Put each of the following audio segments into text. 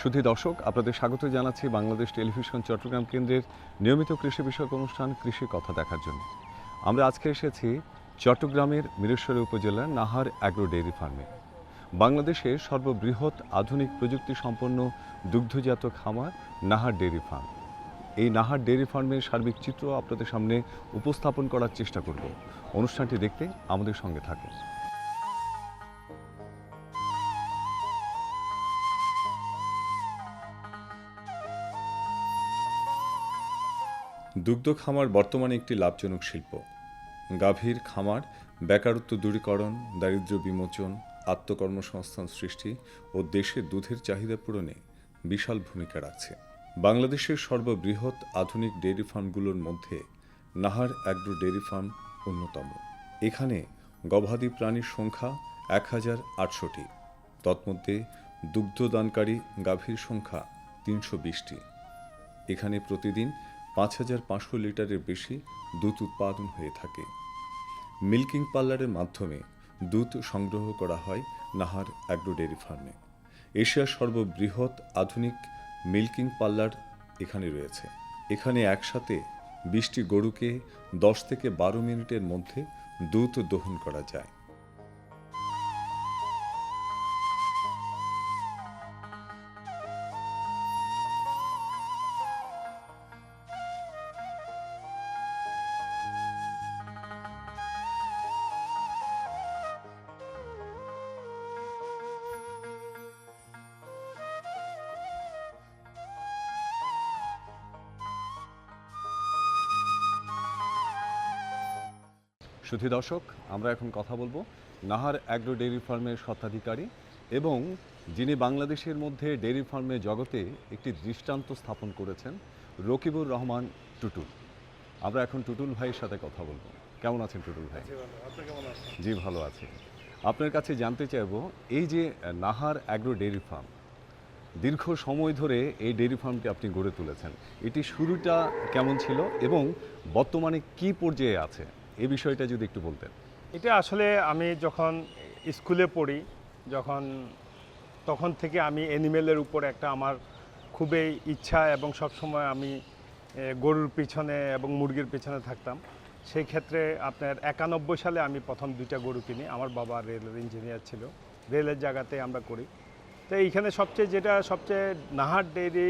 সুধী দর্শক, আপনাদের স্বাগত জানাচ্ছি বাংলাদেশ টেলিভিশন চট্টগ্রাম কেন্দ্রের নিয়মিত কৃষি বিষয়ক অনুষ্ঠান কৃষি কথা দেখার জন্য। আমরা আজকে এসেছি চট্টগ্রামের মিরেশ্বরী উপজেলার নাহার অ্যাগ্রো ডেয়ারি ফার্মে। বাংলাদেশের সর্ববৃহৎ আধুনিক প্রযুক্তি সম্পন্ন দুগ্ধজাত খামার নাহার ডেয়ারি ফার্ম। এই নাহার ডেয়ারি ফার্মের সার্বিক চিত্র আপনাদের সামনে উপস্থাপন করার চেষ্টা করব। অনুষ্ঠানটি দেখতে আমাদের সঙ্গে থাকুন। দুগ্ধ খামার বর্তমানে একটি লাভজনক শিল্প। গাভীর খামার, বেকারত্ব দূরীকরণ, দারিদ্র্য বিমোচন, আত্মকর্মসংস্থান সৃষ্টি ও দেশের দুধের চাহিদা পূরণে বিশাল ভূমিকা রাখছে। বাংলাদেশের সর্ববৃহৎ আধুনিক ডেয়ারি ফার্মগুলোর মধ্যে নাহার অ্যাগ্রো ডেয়ারি ফার্ম অন্যতম। এখানে গবাদি প্রাণীর সংখ্যা এক হাজার আটশোটি। তৎমধ্যে দুগ্ধদানকারী গাভীর সংখ্যা তিনশো বিশটি। এখানে প্রতিদিন পাঁচ হাজার পাঁচশো লিটারের বেশি দুধ উৎপাদন হয়ে থাকে। মিল্কিং পার্লারের মাধ্যমে দুধ সংগ্রহ করা হয় নাহার অ্যাগ্রো ডেয়ারি ফার্মে। এশিয়ার সর্ববৃহৎ আধুনিক মিল্কিং পার্লার এখানে রয়েছে। এখানে একসাথে বিশটি গরুকে দশ থেকে বারো মিনিটের মধ্যে দুধ দহন করা যায়। সুধী দর্শক আমরা এখন কথা বলব নাহার অ্যাগ্রো ডেয়ারি ফার্মের স্বত্বাধিকারী এবং যিনি বাংলাদেশের মধ্যে ডেয়ারি ফার্মের জগতে একটি দৃষ্টান্ত স্থাপন করেছেন রকিবুর রহমান টুটুল। আমরা এখন টুটুল ভাইয়ের সাথে কথা বলব। কেমন আছেন টুটুল ভাই? জি ভালো। আছি। আপনার কাছে জানতে চাইব এই যে নাহার অ্যাগ্রো ডেয়ারি ফার্ম দীর্ঘ সময় ধরে এই ডেয়ারি ফার্মটি আপনি গড়ে তুলেছেন এটি শুরুটা কেমন ছিল এবং বর্তমানে কি পর্যায়ে আছে? এই বিষয়টা যদি একটু বলতেন। এটা আসলে আমি যখন স্কুলে পড়ি, যখন, তখন থেকে আমি অ্যানিমেলের উপর একটা আমার খুবই ইচ্ছা এবং সবসময় আমি গরুর পিছনে এবং মুরগির পিছনে থাকতাম। সেই ক্ষেত্রে আপনার একানব্বই সালে আমি প্রথম দুইটা গরু কিনি। আমার বাবা রেলের ইঞ্জিনিয়ার ছিল। রেলের জায়গাতে আমরা করি। তো এইখানে সবচেয়ে যেটা, সবচেয়ে নাহার ডেয়ারি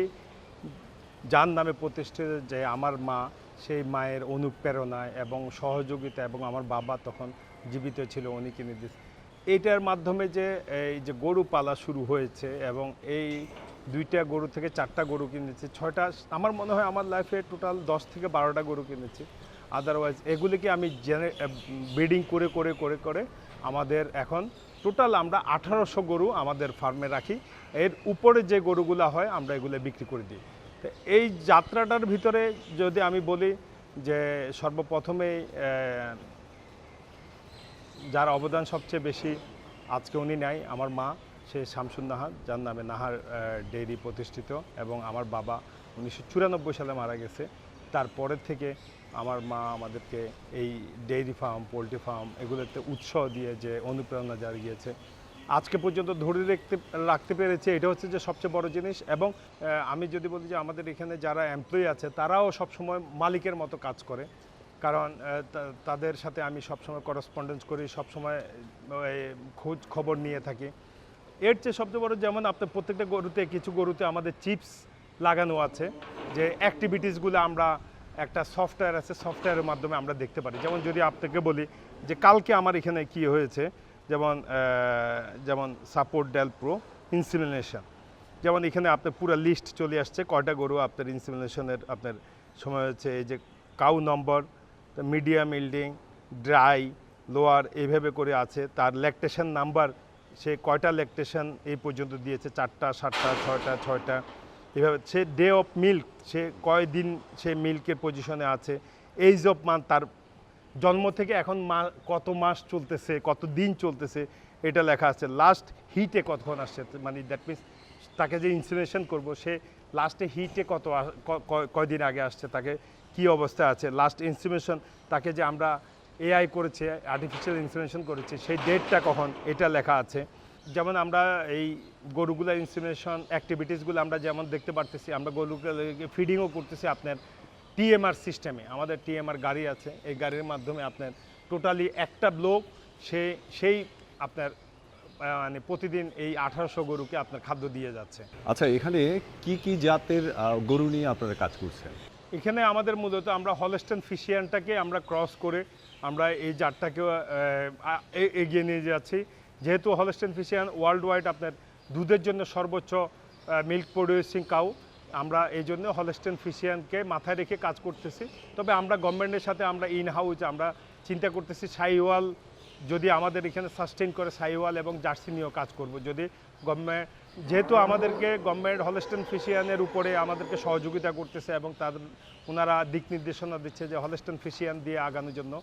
যার নামে প্রতিষ্ঠিত যে আমার মা সেই মায়ের অনুপ্রেরণায় এবং সহযোগিতা এবং আমার বাবা তখন জীবিত ছিল, উনি কিনে দিয়েছে এইটার মাধ্যমে যে এই যে গরু পালা শুরু হয়েছে এবং এই দুইটা গরু থেকে চারটা গরু কিনেছি, ছয়টা, আমার মনে হয় আমার লাইফে টোটাল দশ থেকে বারোটা গরু কিনেছি। আদারওয়াইজ এগুলিকে আমি জেনে ব্রিডিং করে করে করে করে আমাদের এখন টোটাল আমরা আঠারোশো গরু আমাদের ফার্মে রাখি। এর উপরে যে গরুগুলো হয়, আমরা এগুলো বিক্রি করে দিই। তো এই যাত্রাটার ভিতরে যদি আমি বলি যে সর্বপ্রথমেই যার অবদান সবচেয়ে বেশি আজকে উনি নেয় আমার মা, সে শামসুন নাহার যার নামে নাহার ডেইরি প্রতিষ্ঠিত এবং আমার বাবা উনিশশো চুরানব্বই সালে মারা গেছে। তারপরের থেকে আমার মা আমাদেরকে এই ডেইরি ফার্ম, পোলট্রি ফার্ম এগুলোতে উৎসাহ দিয়ে যে অনুপ্রেরণা জাগিয়েছে। আজকে পর্যন্ত ধরে রাখতে রাখতে পেরেছে, এটা হচ্ছে যে সবচেয়ে বড় জিনিস। এবং আমি যদি বলি যে আমাদের এখানে যারা এমপ্লয়ি আছে, তারাও সবসময় মালিকের মতো কাজ করে। কারণ তাদের সাথে আমি সবসময় করসপন্ডেন্স করি, সবসময় খোঁজ খবর নিয়ে থাকি। এর চেয়ে সবচেয়ে বড় যেমন আপনার প্রত্যেকটা গরুতে, কিছু গরুতে আমাদের চিপস লাগানো আছে, যে অ্যাক্টিভিটিসগুলো আমরা একটা সফটওয়্যার আছে সফটওয়্যারের মাধ্যমে আমরা দেখতে পারি। যেমন যদি আপনাকে বলি যে কালকে আমার এখানে কি হয়েছে যেমন যেমন সাপোর্ট ডেল প্রো ইনসিমিনেশন যেমন এখানে আপনার পুরো লিস্ট চলে আসছে, কয়টা গরু আপনার ইনসিমিনেশনের আপনার সময় হচ্ছে, এই যে cow number medium yielding dry lower এইভাবে করে আছে। তার ল্যাকটেশন নাম্বার সে কয়টা ল্যাকটেশন এই পর্যন্ত দিয়েছে, চারটা, সাতটা, ছয়টা ছয়টা। এভাবে সে ডে অফ মিল্ক সে কয়দিন সে মিল্কের পজিশনে আছে। এইজ অফ মান্থ তার জন্ম থেকে এখন মা, কত মাস চলতেছে, কত দিন চলতেছে, এটা লেখা আছে। লাস্ট হিটে কতক্ষণ আসছে? মানে দ্যাট মিনস তাকে যে ইনসিনেশন করব, সে লাস্টে হিটে কত কয়দিন আগে আসছে? তাকে কি অবস্থা আছে? লাস্ট ইনসিনেশন তাকে যে আমরা এআই করেছে আর্টিফিশিয়াল ইনসিনেশন করেছে, সেই ডেটটা কখন? এটা লেখা আছে। যেমন আমরা এই গরুগুলা ইনসিমিনেশন অ্যাক্টিভিটিসগুলো আমরা যেমন দেখতে পারতেছি, আমরা গরুগুলোকে ফিডিংও করতেছি আপনার টিএমআর সিস্টেমে আমাদের টিএমআর গাড়ি আছে এই গাড়ির মাধ্যমে আপনার টোটালি একটা লোক সে সেই আপনার মানে প্রতিদিন এই আঠারোশো গরুকে আপনার খাদ্য দিয়ে যাচ্ছে। আচ্ছা এখানে কি কি জাতের গরু নিয়ে আপনারা কাজ করছেন? এখানে আমাদের মূলত আমরা হলস্টেন ফিশিয়ানটাকে আমরা ক্রস করে আমরা এই জাতটাকে এ- এগিয়ে নিয়ে যাচ্ছি। যেহেতু হলস্টেন ফিশিয়ান ওয়ার্ল্ড ওয়াইড আপনার দুধের জন্য সর্বোচ্চ মিল্ক প্রডিউসিং কাউ আমরা এই জন্য হলস্টেন ফিশিয়ানকে মাথায় রেখে কাজ করতেছি। তবে আমরা গভর্নমেন্টের সাথে আমরা ইন হাউস আমরা চিন্তা করতেছি, সাইওয়াল যদি আমাদের এখানে সাস্টেন করে, সাইওয়াল এবং জার্সি নিয়েও কাজ করব। যদি গভর্নমেন্ট যেহেতু আমাদেরকে গভর্নমেন্ট হলস্টেন ফিশিয়ানের উপরে আমাদেরকে সহযোগিতা করতেছে এবং তাদের ওনারা দিক নির্দেশনা দিচ্ছে যে হলস্টেন ফিশিয়ান দিয়ে আগানোর জন্য।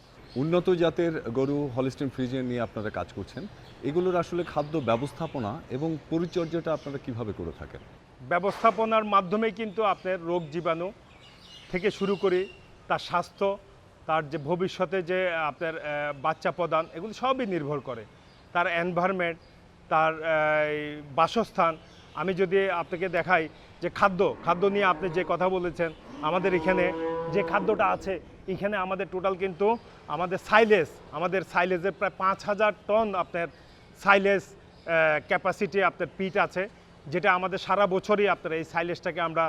উন্নত জাতের গরু হলিস্টিন ফিশিয়ান নিয়ে আপনারা কাজ করছেন। এগুলোর আসলে খাদ্য ব্যবস্থাপনা এবং পরিচর্যাটা আপনারা কীভাবে করে থাকেন? ব্যবস্থাপনার মাধ্যমে কিন্তু আপনার রোগ জীবাণু থেকে শুরু করে তার স্বাস্থ্য, তার যে ভবিষ্যতে যে আপনার বাচ্চা প্রদান, এগুলো সবই নির্ভর করে। তার এনভায়রনমেন্ট তার বাসস্থান। আমি যদি আপনাকে দেখাই যে খাদ্য খাদ্য নিয়ে আপনি যে কথা বলেছেন, আমাদের এখানে যে খাদ্যটা আছে, এখানে আমাদের টোটাল কিন্তু আমাদের সাইলেজ আমাদের সাইলেজের প্রায় পাঁচ হাজার টন আপনার সাইলেজ ক্যাপাসিটি আপনার পিট আছে। যেটা আমাদের সারা বছরই আপনার এই সাইলেজটাকে আমরা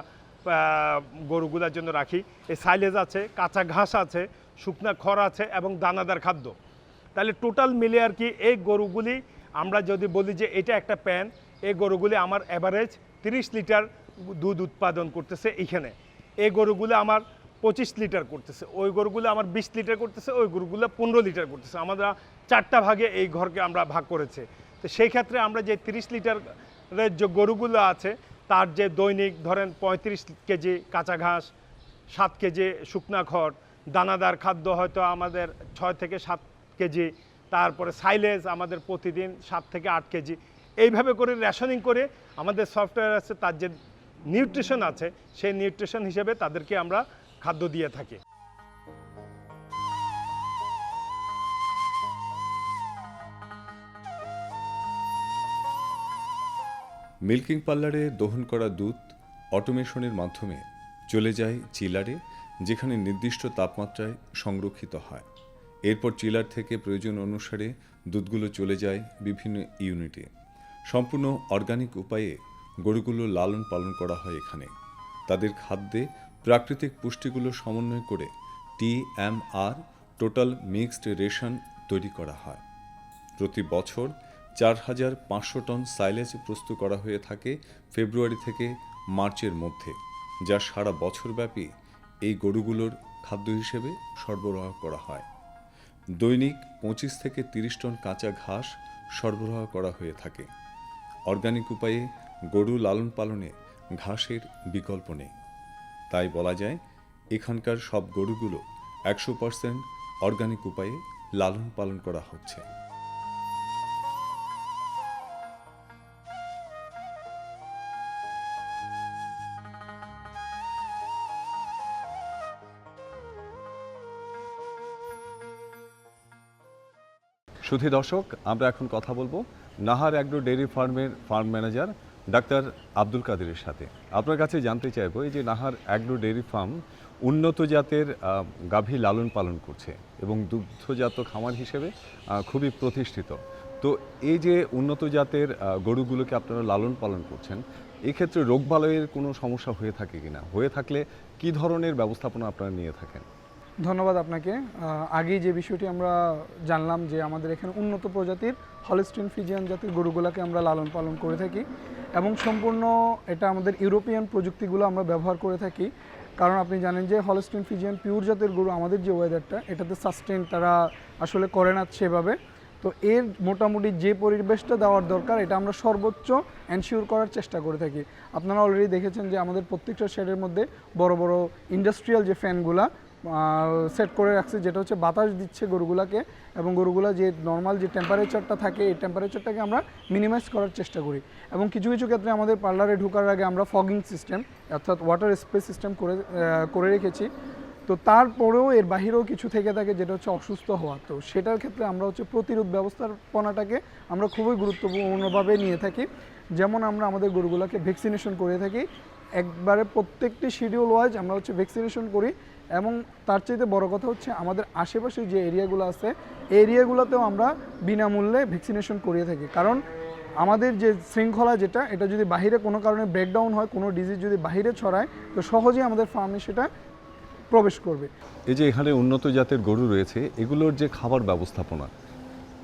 গরুগুলার জন্য রাখি। এই সাইলেজ আছে, কাঁচা ঘাস আছে, শুকনা খড় আছে এবং দানাদার খাদ্য। তাহলে টোটাল মিলে আর কি এই গরুগুলি আমরা যদি বলি যে এটা একটা প্যান এই গরুগুলি আমার অ্যাভারেজ তিরিশ লিটার দুধ উৎপাদন করতেছে এইখানে এই গরুগুলো আমার পঁচিশ লিটার করতেছে, ওই গরুগুলো আমার বিশ লিটার করতেছে, ওই গরুগুলো পনেরো লিটার করতেছে। আমরা চারটা ভাগে এই ঘরকে আমরা ভাগ করেছে। তো সেই ক্ষেত্রে আমরা যে তিরিশ লিটারের যে গরুগুলো আছে, তার যে দৈনিক ধরেন পঁয়ত্রিশ কেজি কাঁচা ঘাস, সাত কেজি শুকনা খড়, দানাদার খাদ্য হয়তো আমাদের ছয় থেকে সাত কেজি, তারপরে সাইলেজ আমাদের প্রতিদিন সাত থেকে আট কেজি। এইভাবে করে রেশনিং করে আমাদের সফটওয়্যার আছে, তার যে নিউট্রিশন আছে, সেই নিউট্রিশন হিসেবে তাদেরকে আমরা খাদ্য দিয়ে থাকি। মিল্কিং পার্লারে দহন করা দুধ অটোমেশনের মাধ্যমে চলে যায় চিলারে, যেখানে নির্দিষ্ট তাপমাত্রায় সংরক্ষিত হয়। এরপর চিলার থেকে প্রয়োজন অনুসারে দুধগুলো চলে যায় বিভিন্ন ইউনিটে। সম্পূর্ণ অর্গানিক উপায়ে গরুগুলো লালন পালন করা হয় এখানে। তাদের খাদ্যে প্রাকৃতিক পুষ্টিগুলো সমন্বয় করে টিএমআর টোটাল মিক্সড রেশন তৈরি করা হয়। প্রতি বছর চার হাজার পাঁচশো টন সাইলেজ প্রস্তুত করা হয়ে থাকে ফেব্রুয়ারি থেকে মার্চের মধ্যে, যা সারা বছরব্যাপী এই গরুগুলোর খাদ্য হিসেবে সরবরাহ করা হয়। দৈনিক পঁচিশ থেকে তিরিশ টন কাঁচা ঘাস সরবরাহ করা হয়ে থাকে। অর্গানিক উপায়ে গরু লালন পালনে ঘাসের বিকল্প নেই। তাই বলা যায়, এখানকার সব গরুগুলো একশো পার্সেন্ট অর্গানিক উপায়ে লালন পালন করা হচ্ছে। সুধী দর্শক, আমরা এখন কথা বলব নাহার অ্যাগ্রো ডেয়ারি ফার্মের ফার্ম ম্যানেজার ডাক্তার আব্দুল কাদেরের সাথে। আপনার কাছে জানতে চাইব, এই যে নাহার অ্যাগ্রো ডেয়ারি ফার্ম উন্নত জাতের গাভী লালন পালন করছে এবং দুগ্ধজাত খামার হিসেবে খুবই প্রতিষ্ঠিত। তো এই যে উন্নত জাতের গরুগুলোকে আপনারা লালন পালন করছেন, এক্ষেত্রে রোগবালয়ের কোনো সমস্যা হয়ে থাকে কিনা? হয়ে থাকলে কি ধরনের ব্যবস্থাপনা আপনারা নিয়ে থাকেন? ধন্যবাদ আপনাকে। আগেই যে বিষয়টি আমরা জানলাম যে আমাদের এখানে উন্নত প্রজাতির হলিস্টিন ফিজিয়ান জাতির গরুগুলোকে আমরা লালন পালন করে থাকি এবং সম্পূর্ণ এটা আমাদের ইউরোপিয়ান প্রযুক্তিগুলো আমরা ব্যবহার করে থাকি। কারণ আপনি জানেন যে হলস্টিন ফিজিয়ান পিওর জাতের গরু আমাদের যে ওয়েদারটা এটাতে সাস্টেন তারা আসলে করে না সেভাবে। তো এর মোটামুটি যে পরিবেশটা দেওয়ার দরকার, এটা আমরা সর্বোচ্চ এনশিওর করার চেষ্টা করে থাকি। আপনারা অলরেডি দেখেছেন যে আমাদের প্রত্যেকটা শেডের মধ্যে বড় বড় ইন্ডাস্ট্রিয়াল যে ফ্যানগুলা সেট করে রাখছে, যেটা হচ্ছে বাতাস দিচ্ছে গরুগুলাকে এবং গরুগুলা যে নর্মাল যে টেম্পারেচারটা থাকে, এই টেম্পারেচারটাকে আমরা মিনিমাইজ করার চেষ্টা করি। এবং কিছু কিছু ক্ষেত্রে আমাদের পার্লারে ঢোকার আগে আমরা ফগিং সিস্টেম অর্থাৎ ওয়াটার স্প্রে সিস্টেম করে করে রেখেছি। তো তারপরেও এর বাহিরেও কিছু থেকে থাকে যেটা হচ্ছে অসুস্থ হওয়া। তো সেটার ক্ষেত্রে আমরা হচ্ছে প্রতিরোধ ব্যবস্থাপনাটাকে আমরা খুবই গুরুত্বপূর্ণভাবে নিয়ে থাকি। যেমন আমরা আমাদের গরুগুলোকে ভ্যাকসিনেশন করে থাকি। একবারে প্রত্যেকটি শিডিউল ওয়াইজ আমরা হচ্ছে ভ্যাকসিনেশন করি। এবং তার চাইতে বড় কথা হচ্ছে আমাদের আশেপাশে যে এরিয়াগুলো আছে, এরিয়াগুলোতেও আমরা বিনামূল্যে ভ্যাকসিনেশন করিয়ে থাকি। কারণ আমাদের যে শৃঙ্খলা যেটা, এটা যদি বাইরে কোনো কারণে ব্রেকডাউন হয়, কোনো ডিজিজ যদি বাইরে ছড়ায়, তো সহজেই আমাদের ফার্মে সেটা প্রবেশ করবে। এই যে এখানে উন্নত জাতের গরু রয়েছে, এগুলোর যে খাবার ব্যবস্থাপনা,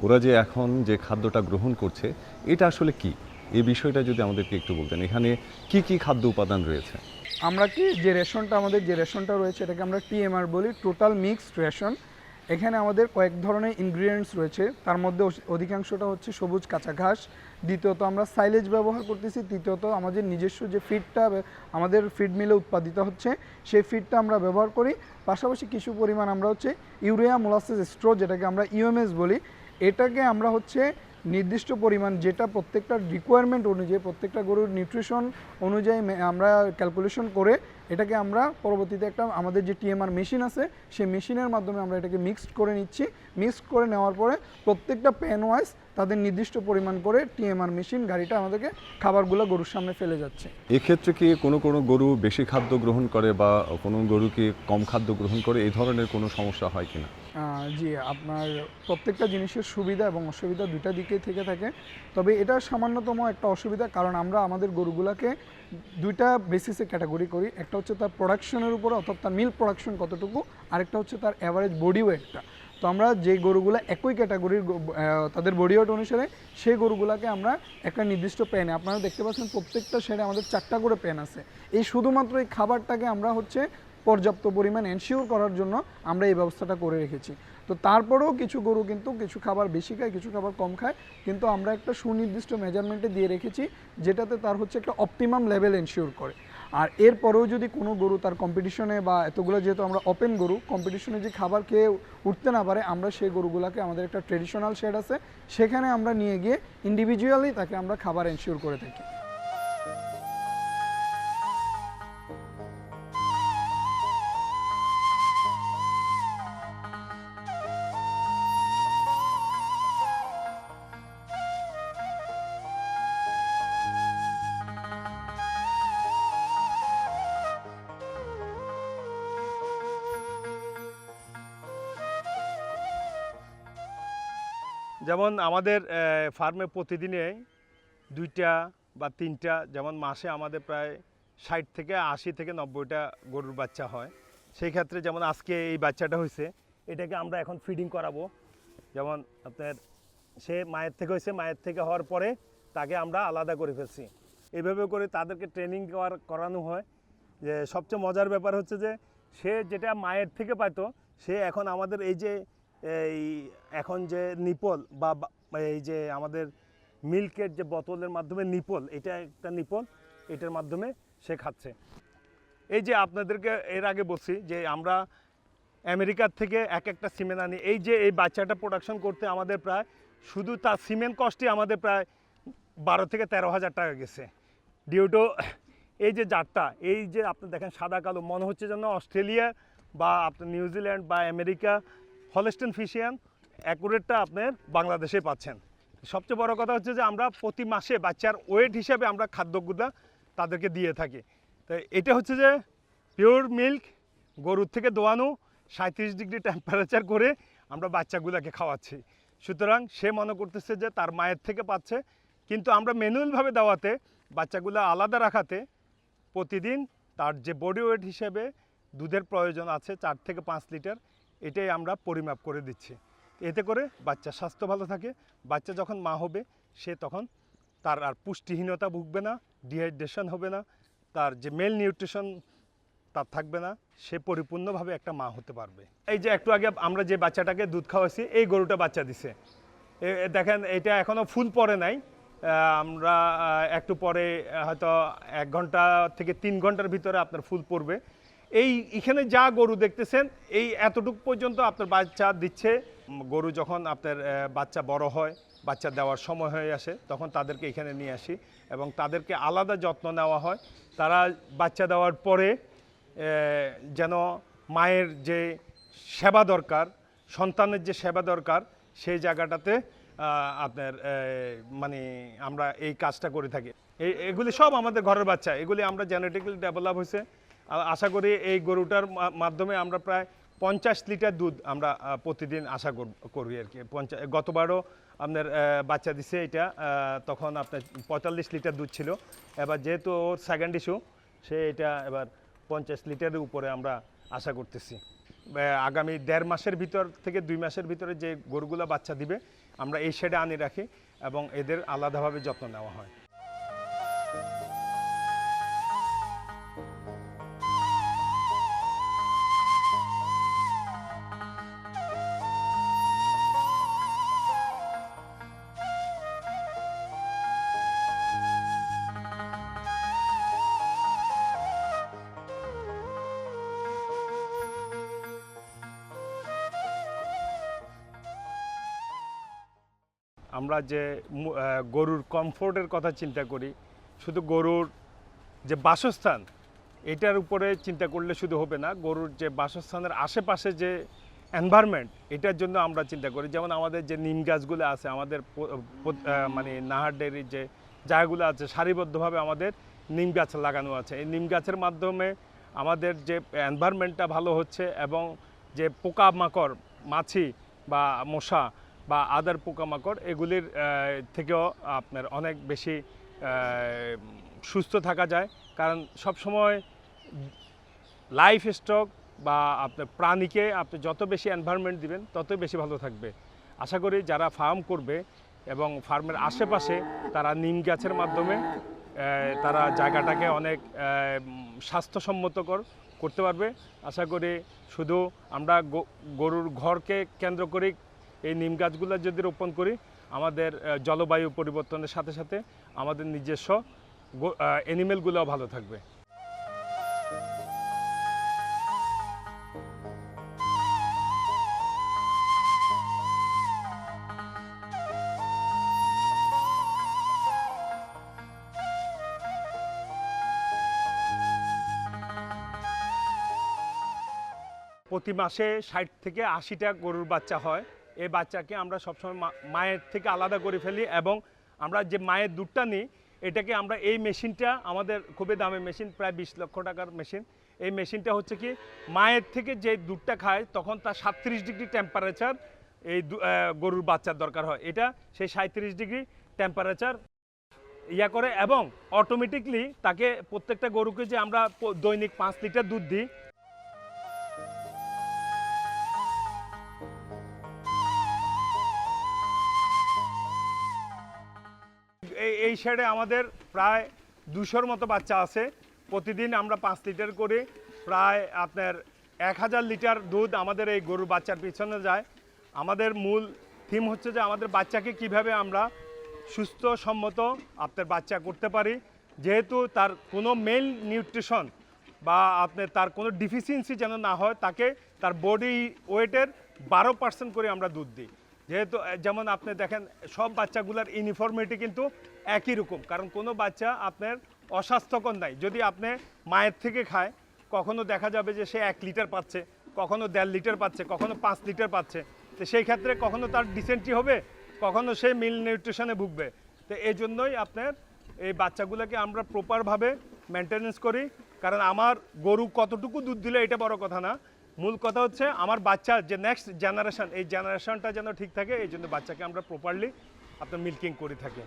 ওরা যে এখন যে খাদ্যটা গ্রহণ করছে, এটা আসলে কি? এই বিষয়টা যদি আমাদেরকে একটু বলতেন, এখানে কি কি খাদ্য উপাদান রয়েছে? আমরা কি যে রেশনটা আমাদের যে রেশনটা রয়েছে, এটাকে আমরা টিএমআর বলি টোটাল মিক্সড রেশন এখানে আমাদের কয়েক ধরনের ইনগ্রিডিয়েন্টস রয়েছে। তার মধ্যে অধিকাংশটা হচ্ছে সবুজ কাঁচা ঘাস। দ্বিতীয়ত আমরা সাইলেজ ব্যবহার করতেছি। তৃতীয়ত আমাদের নিজস্ব যে ফিডটা আমাদের ফিড মিলে উৎপাদিত হচ্ছে, সেই ফিডটা আমরা ব্যবহার করি। পাশাপাশি কিছু পরিমাণ আমরা হচ্ছে ইউরিয়া মোলাসেস স্ট্রো যেটাকে আমরা ইউএমএস বলি। এটাকে আমরা হচ্ছে নির্দিষ্ট পরিমাণ যেটা প্রত্যেকটা রিকোয়ারমেন্ট অনুযায়ী, প্রত্যেকটা গরুর নিউট্রিশন অনুযায়ী আমরা ক্যালকুলেশন করে এটাকে আমরা পরবর্তীতে একটা আমাদের যে টিএমআর মেশিন আছে, সেই মেশিনের মাধ্যমে আমরা এটাকে মিক্সড করে নিচ্ছি। মিক্সড করে নেওয়ার পরে প্রত্যেকটা প্যান ওয়াইজ তাদের নির্দিষ্ট পরিমাণ করে টিএমআর মেশিন গাড়িটা আমাদেরকে খাবারগুলো গরুর সামনে ফেলে যাচ্ছে। এক্ষেত্রে কি কোনো কোনো গরু বেশি খাদ্য গ্রহণ করে বা কোনো গরু কি কম খাদ্য গ্রহণ করে? এই ধরনের কোনো সমস্যা হয় কিনা? জি, আপনার প্রত্যেকটা জিনিসের সুবিধা এবং অসুবিধা দুইটা দিকেই থেকে থাকে। তবে এটা সামান্যতম একটা অসুবিধা, কারণ আমরা আমাদের গরুগুলাকে দুইটা বেসিসে ক্যাটাগরি করি। একটা হচ্ছে তার প্রোডাকশনের উপর, অর্থাৎ তার মিল্ক প্রোডাকশন কতটুকু, আরেকটা হচ্ছে তার অ্যাভারেজ বডি ওয়েটটা তো আমরা যে গরুগুলো একই ক্যাটাগরির তাদের বডি ওয়েট অনুসারে, সেই গরুগুলোকে আমরা একটা নির্দিষ্ট প্যানে আপনারা দেখতে পাচ্ছেন প্রত্যেকটা শেডে আমাদের চারটা করে প্যান আছে। এই শুধুমাত্র এই খাবারটাকে আমরা হচ্ছে পর্যাপ্ত পরিমাণ এনশিওর করার জন্য আমরা এই ব্যবস্থাটা করে রেখেছি। তো তারপরেও কিছু গরু কিন্তু কিছু খাবার বেশি খায়, কিছু খাবার কম খায়। কিন্তু আমরা একটা সুনির্দিষ্ট মেজারমেন্টে দিয়ে রেখেছি, যেটাতে তার হচ্ছে একটা অপটিমাম লেভেল এনশিওর করে। আর এরপরেও যদি কোনো গরু তার কম্পিটিশনে বা এতগুলো যেহেতু আমরা ওপেন গরু কম্পিটিশনে যে খাবার খেয়ে উঠতে না পারে, আমরা সেই গরুগুলোকে আমাদের একটা ট্রেডিশনাল শেড আছে, সেখানে আমরা নিয়ে গিয়ে ইন্ডিভিজুয়ালি তাকে আমরা খাবার এনশিওর করে থাকি। যেমন আমাদের ফার্মে প্রতিদিনে দুইটা বা তিনটা, যেমন মাসে আমাদের প্রায় ষাট থেকে আশি থেকে নব্বইটা গরুর বাচ্চা হয়। সেই ক্ষেত্রে যেমন আজকে এই বাচ্চাটা হয়েছে, এটাকে আমরা এখন ফিডিং করাবো। যেমন আপনার, সে মায়ের থেকে হয়েছে, মায়ের থেকে হওয়ার পরে তাকে আমরা আলাদা করে ফেলছি। এইভাবে করে তাদেরকে ট্রেনিং করানো হয়। যে সবচেয়ে মজার ব্যাপার হচ্ছে যে, সে যেটা মায়ের থেকে পাইতো, সে এখন আমাদের এই যে এই এখন যে নিপল বা এই যে আমাদের মিল্কের যে বোতলের মাধ্যমে নিপল এটা একটা নিপল এটার মাধ্যমে সে খাচ্ছে। এই যে আপনাদেরকে এর আগে বলছি যে আমরা আমেরিকার থেকে এক একটা সিমেন্ট আনি। এই যে এই বাচ্চাটা প্রোডাকশন করতে আমাদের প্রায় শুধু তার সিমেন্ট কস্টই আমাদের প্রায় বারো থেকে তেরো হাজার টাকা গেছে। ডিউটো এই যে জাতটা, এই যে আপনি দেখেন সাদা কালো, মনে হচ্ছে যেন অস্ট্রেলিয়া বা আপনার নিউজিল্যান্ড বা আমেরিকা হলস্টেন ফিশিয়ান অ্যাকুরেটটা আপনার বাংলাদেশে পাচ্ছেন। সবচেয়ে বড় কথা হচ্ছে যে আমরা প্রতি মাসে বাচ্চার ওয়েট হিসাবে আমরা খাদ্যগুলা তাদেরকে দিয়ে থাকি। তো এটা হচ্ছে যে পিওর মিল্ক গরুর থেকে দোয়ানো সাঁত্রিশ ডিগ্রি টেম্পারেচার করে আমরা বাচ্চাগুলোকে খাওয়াচ্ছি। সুতরাং সে মনে করতেছে যে তার মায়ের থেকে পাচ্ছে। কিন্তু আমরা ম্যানুয়ালভাবে দেওয়াতে বাচ্চাগুলো আলাদা রাখাতে প্রতিদিন তার যে বডি ওয়েট হিসেবে দুধের প্রয়োজন আছে চার থেকে পাঁচ লিটার এটাই আমরা পরিমাপ করে দিচ্ছি। এতে করে বাচ্চা স্বাস্থ্য ভালো থাকে। বাচ্চা যখন মা হবে, সে তখন তার আর পুষ্টিহীনতা ভুগবে না ডিহাইড্রেশন হবে না, তার যে মেল নিউট্রিশন তার থাকবে না, সে পরিপূর্ণভাবে একটা মা হতে পারবে। এই যে একটু আগে আমরা যে বাচ্চাটাকে দুধ খাওয়াছি এই গরুটা বাচ্চা দিছে। দেখেন, এটা এখনও ফুল পরে নাই। আমরা একটু পরে, হয়তো এক ঘণ্টা থেকে তিন ঘণ্টার ভিতরে আপনার ফুল পড়বে। এই এখানে যা গরু দেখতেছেন, এই এতটুকু পর্যন্ত আপনার বাচ্চা দিচ্ছে। গরু যখন আপনার বাচ্চা বড় হয়, বাচ্চা দেওয়ার সময় হয়ে আসে, তখন তাদেরকে এখানে নিয়ে আসি এবং তাদেরকে আলাদা যত্ন নেওয়া হয়। তারা বাচ্চা দেওয়ার পরে যেন মায়ের যে সেবা দরকার, সন্তানের যে সেবা দরকার, সেই জায়গাটাতে আপনার মানে আমরা এই কাজটা করে থাকি। এগুলি সব আমাদের ঘরের বাচ্চা। এগুলি আমরা জেনেটিক্যালি ডেভেলপ হয়েছে। আশা করি এই গরুটার মাধ্যমে আমরা প্রায় পঞ্চাশ লিটার দুধ আমরা প্রতিদিন আশা কর- আর কি। পঞ্চাশ গতবারও আপনার বাচ্চা দিছে এটা তখন আপনার পঁয়তাল্লিশ লিটার দুধ ছিল। এবার যেহেতু ওর সেকেন্ড ইস্যু সে এটা এবার পঞ্চাশ লিটারের উপরে আমরা আশা করতেছি। আগামী দেড় মাসের ভিতর থেকে দুই মাসের ভিতরে যে গরুগুলো বাচ্চা দিবে, আমরা এই শেডে আনি রাখি এবং এদের আলাদাভাবে যত্ন নেওয়া হয়। আমরা যে গরুর কমফোর্টের কথা চিন্তা করি, শুধু গরুর যে বাসস্থান, এটার উপরে চিন্তা করলে শুধু হবে না, গরুর যে বাসস্থানের আশেপাশে যে এনভায়রনমেন্ট এটার জন্য আমরা চিন্তা করি। যেমন আমাদের যে নিম গাছগুলো আছে, আমাদের মানে নাহার ডেয়ারির যে জায়গাগুলো আছে, সারিবদ্ধভাবে আমাদের নিম গাছ লাগানো আছে। এই নিম গাছের মাধ্যমে আমাদের যে এনভায়রনমেন্টটা ভালো হচ্ছে এবং যে পোকামাকড়, মাছি বা মশা বা আদার পোকামাকড় এগুলির থেকেও আপনার অনেক বেশি সুস্থ থাকা যায়। কারণ সবসময় লাইফ স্টক বা আপনার প্রাণীকে আপনি যত বেশি এনভায়রনমেন্ট দিবেন ততই বেশি ভালো থাকবে। আশা করি যারা ফার্ম করবে এবং ফার্মের আশেপাশে তারা নিম গাছের মাধ্যমে তারা জায়গাটাকে অনেক আহ, উম, স্বাস্থ্যসম্মত কর করতে পারবে। আশা করি শুধু আমরা গরুর ঘরকে কেন্দ্র করে এই নিম গাছগুলো যদি রোপণ করি, আমাদের জলবায়ু পরিবর্তনের সাথে সাথে আমাদের নিজস্ব অ্যানিমেলগুলোও ভালো থাকবে। প্রতি মাসে ষাট থেকে আশিটা গরুর বাচ্চা হয়। এই বাচ্চাকে আমরা সবসময় মায়ের থেকে আলাদা করে ফেলি এবং আমরা যে মায়ের দুধটা নিই, এটাকে আমরা এই মেশিনটা আমাদের খুবই দামি মেশিন, প্রায় বিশ লক্ষ টাকার মেশিন। এই মেশিনটা হচ্ছে কি, মায়ের থেকে যে দুধটা খায় তখন তার সাতত্রিশ ডিগ্রি টেম্পারেচার এই গরুর বাচ্চার দরকার হয়। এটা সেই সাঁত্রিশ ডিগ্রি টেম্পারেচার ইয়া করে এবং অটোমেটিকলি তাকে প্রত্যেকটা গরুকে যে আমরা দৈনিক পাঁচ লিটার দুধ দিই এই শেডে আমাদের প্রায় দুশোর মতো বাচ্চা আছে। প্রতিদিন আমরা পাঁচ লিটার করে প্রায় আপনার এক হাজার লিটার দুধ আমাদের এই গরুর বাচ্চার পিছনে যায়। আমাদের মূল থিম হচ্ছে যে আমাদের বাচ্চাকে কীভাবে আমরা সুস্থ, সম্মত আপনার বাচ্চা করতে পারি। যেহেতু তার কোনো মেল নিউট্রিশন বা আপনার তার কোনো ডিফিসিয়েন্সি যেন না হয়, তাকে তার বডি ওয়েটের বারো পার্সেন্ট করে আমরা দুধ দিই। যেহেতু যেমন আপনি দেখেন, সব বাচ্চাগুলোর ইউনিফর্মিটি কিন্তু একই রকম। কারণ কোনো বাচ্চা আপনার অস্বাস্থ্যকর নাই। যদি আপনি মায়ের থেকে খায়, কখনো দেখা যাবে যে সে এক লিটার পাচ্ছে, কখনো দেড় লিটার পাচ্ছে, কখনো পাঁচ লিটার পাচ্ছে। তো সেই ক্ষেত্রে কখনো তার ডিসেন্ট্রি হবে, কখনো সে মিল নিউট্রিশনে ভুগবে। তো এই জন্যই আপনার এই বাচ্চাগুলোকে আমরা প্রপারভাবে মেনটেনেন্স করি। কারণ আমার গরু কতটুকু দুধ দিলে, এটা বড় কথা না। মূল কথা হচ্ছে আমার বাচ্চা যে নেক্সট জেনারেশন এই জেনারেশনটা যেন ঠিক থাকে, এই জন্য বাচ্চাকে আমরা প্রপারলি আপনার মিল্কিং করে থাকি।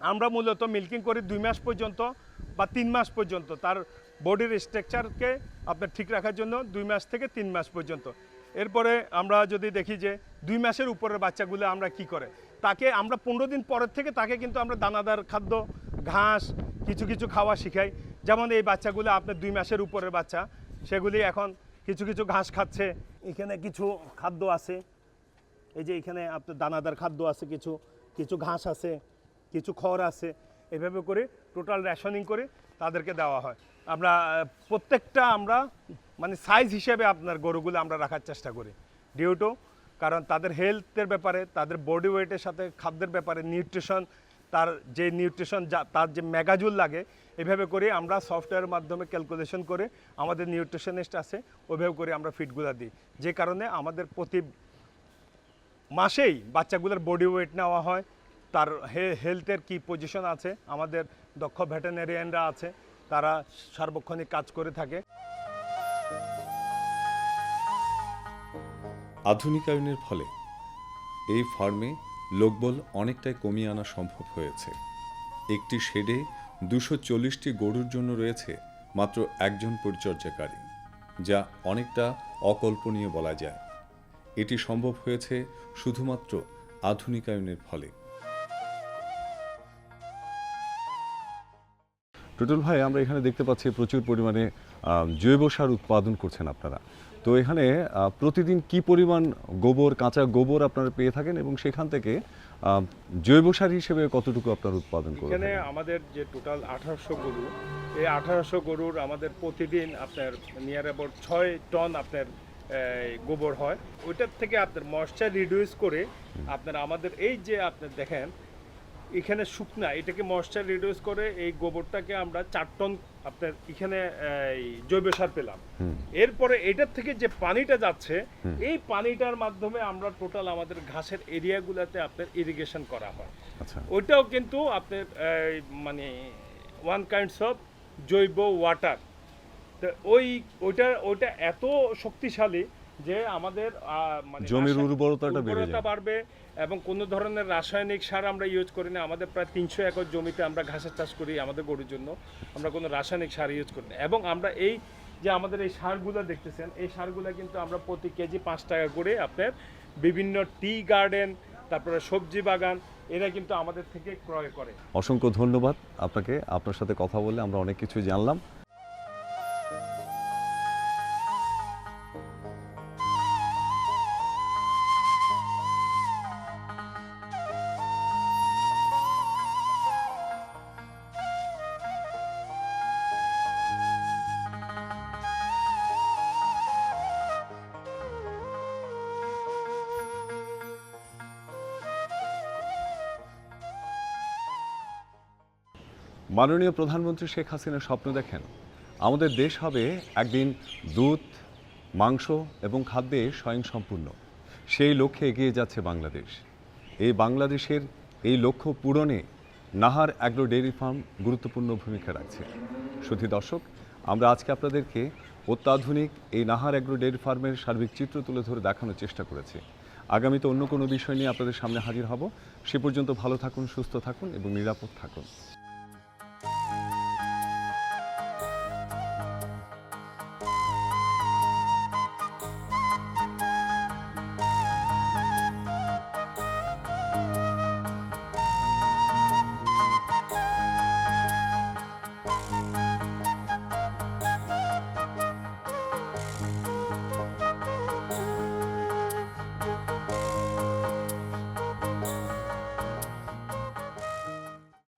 আমরা মূলত মিল্কিং করি দুই মাস পর্যন্ত বা তিন মাস পর্যন্ত। তার বডির স্ট্রাকচারকে আপনার ঠিক রাখার জন্য দুই মাস থেকে তিন মাস পর্যন্ত। এরপরে আমরা যদি দেখি যে দুই মাসের উপরের বাচ্চাগুলো আমরা কি করে? তাকে আমরা পনেরো দিন পরের থেকে তাকে কিন্তু আমরা দানাদার খাদ্য, ঘাস, কিছু কিছু খাওয়া শিখাই। যেমন এই বাচ্চাগুলো আপনার দুই মাসের উপরের বাচ্চা, সেগুলি এখন কিছু কিছু ঘাস খাচ্ছে। এখানে কিছু খাদ্য আছে। এই যে এখানে আপনার দানাদার খাদ্য আছে কিছু কিছু ঘাস আছে, কিছু খড় আছে। এভাবে করে টোটাল রেশনিং করে তাদেরকে দেওয়া হয়। আমরা, প্রত্যেকটা আমরা মানে সাইজ হিসেবে আপনার গরুগুলো আমরা রাখার চেষ্টা করি। ডিউ টু কারণ তাদের হেলথের ব্যাপারে, তাদের বডি ওয়েটের সাথে খাদ্যের ব্যাপারে নিউট্রিশন তার যে নিউট্রিশন যা, তার যে মেগাজুল লাগে এভাবে করে আমরা সফটওয়্যারের মাধ্যমে ক্যালকুলেশন করে আমাদের নিউট্রিশনিস্ট আছে ওইভাবে করে আমরা ফিডগুলো দিই। যে কারণে আমাদের প্রতি মাসেই বাচ্চাগুলোর বডি ওয়েট নেওয়া হয়, তার হেলথের কি পজিশন আছে, আমাদের দক্ষ ভেটেনারিয়ানরা আছে, তারা সার্বক্ষণিক কাজ করে থাকে। আধুনিকায়নের ফলে এই ফার্মে লোকবল অনেকটাই কমিয়ে আনা সম্ভব হয়েছে। একটি শেডে দুশো চল্লিশটি গরুর জন্য রয়েছে মাত্র একজন পরিচর্যাকারী, যা অনেকটা অকল্পনীয় বলা যায়। এটি সম্ভব হয়েছে শুধুমাত্র আধুনিকায়নের ফলে। টুটুল ভাই, আমরা এখানে দেখতে পাচ্ছি প্রচুর পরিমাণে জৈব সার উৎপাদন করছেন আপনারা। তো এখানে প্রতিদিন কি পরিমাণ গোবর, কাঁচা গোবর আপনারা পেয়ে থাকেন এবং সেখান থেকে জৈব সার হিসেবে কতটুকু আপনার উৎপাদন করে এখানে আমাদের যে টোটাল আঠারোশো গরু এই আঠারোশো গরুর আমাদের প্রতিদিন আপনার নিয়ার অ্যাবাউট ছয় টন আপনার গোবর হয়। ওইটার থেকে আপনার ময়শ্চার রিডিউস করে আপনার আমাদের এই যে আপনার দেখেন এখানে শুকনা এটাকে ময়শ্চার রিডিউস করে এই গোবরটাকে আমরা চার টন আপনার এখানে এই, জৈব সার পেলাম। এরপরে এটার থেকে যে পানিটা যাচ্ছে এই পানিটার মাধ্যমে আমরা টোটাল আমাদের ঘাসের এরিয়াগুলোতে আপনার ইরিগেশন করা হয়। আচ্ছা। ওইটাও কিন্তু আপনার মানে ওয়ান কাইন্ডস অফ জৈব ওয়াটার তো ওই ওইটা ওইটা এত শক্তিশালী যে আমাদের মানে জমির উর্বরতাটা বেড়ে উর্বরতা বাড়বে এবং কোনো ধরনের রাসায়নিক সার আমরা ইউজ করি না। আমাদের প্রায় তিনশো একর জমিতে আমরা ঘাসের চাষ করি আমাদের গরুর জন্য। আমরা কোনো রাসায়নিক সার ইউজ করি না। এবং আমরা এই যে আমাদের এই সারগুলো দেখতেছেন এই সারগুলো কিন্তু আমরা প্রতি কেজি পাঁচ টাকা করে আপনার বিভিন্ন টি গার্ডেন তারপরে সবজি বাগান এরা কিন্তু আমাদের থেকে ক্রয় করে। অসংখ্য ধন্যবাদ আপনাকে। আপনার সাথে কথা বলে আমরা অনেক কিছু জানলাম। মাননীয় প্রধানমন্ত্রী শেখ হাসিনা স্বপ্ন দেখেন, আমাদের দেশ হবে একদিন দুধ, মাংস এবং খাদ্যে স্বয়ংসম্পূর্ণ। সেই লক্ষ্যে এগিয়ে যাচ্ছে বাংলাদেশ। এই বাংলাদেশের এই লক্ষ্য পূরণে নাহার অ্যাগ্রো ডেয়ারি ফার্ম গুরুত্বপূর্ণ ভূমিকা রাখছে। শুধু দর্শক, আমরা আজকে আপনাদেরকে অত্যাধুনিক এই নাহার অ্যাগ্রো ডেয়ারি ফার্মের সার্বিক চিত্র তুলে ধরে দেখানোর চেষ্টা করেছি। আগামীতে অন্য কোনো বিষয় নিয়ে আপনাদের সামনে হাজির হব। সে পর্যন্ত ভালো থাকুন, সুস্থ থাকুন এবং নিরাপদ থাকুন।